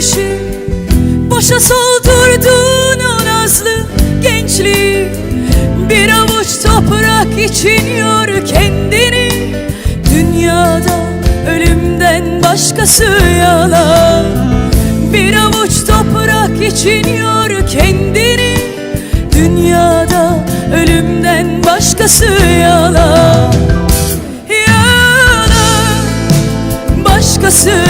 Geçmişi Boşa soldurdun o nazlı gençliği. Bir avuç toprak için yor kendini. Dünyada ölümden başkası yalan Bir avuç toprak için yor kendini. Dünyada ölümden başkası yalan Yalan başkası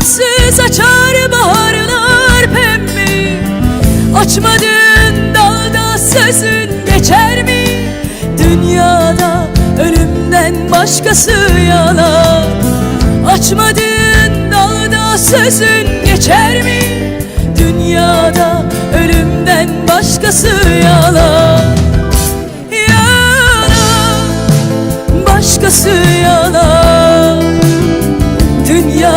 Hesapsız açar baharlar pembeyi Açmadığın dalda sözün geçer mi? Dünyada ölümden başkası yalan. Açmadığın dalda sözün geçer mi? Dünyada ölümden başkası yalan. Yalan. Başkası yalan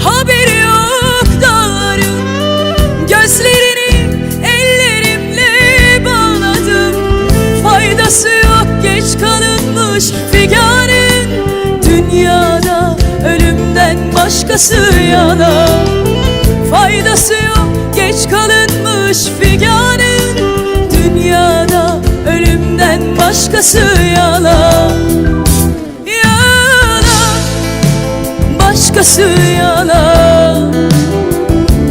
haberi yok dağların. Gözlerini ellerimle bağladım. Faydası yok geç kalınmış figanın. Dünyada ölümden başkası yalan Faydası yok geç kalınmış figanın. Dünyada ölümden başkası Yalan başkası yalan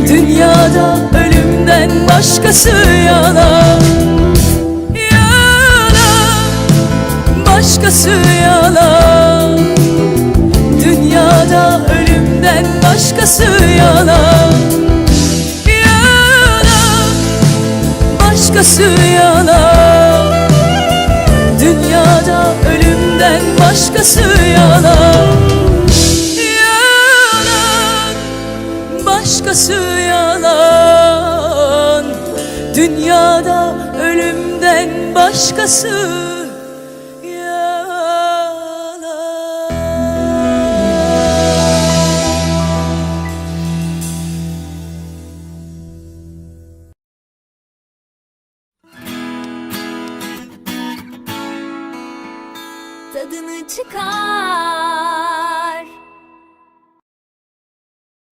Dünyada ölümden başkası yalan Yalan başkası yalan Dünyada ölümden başkası yalan Yalan başkası yalan Dünyada ölümden başkası yalan ölümden başkası Tadını çıkar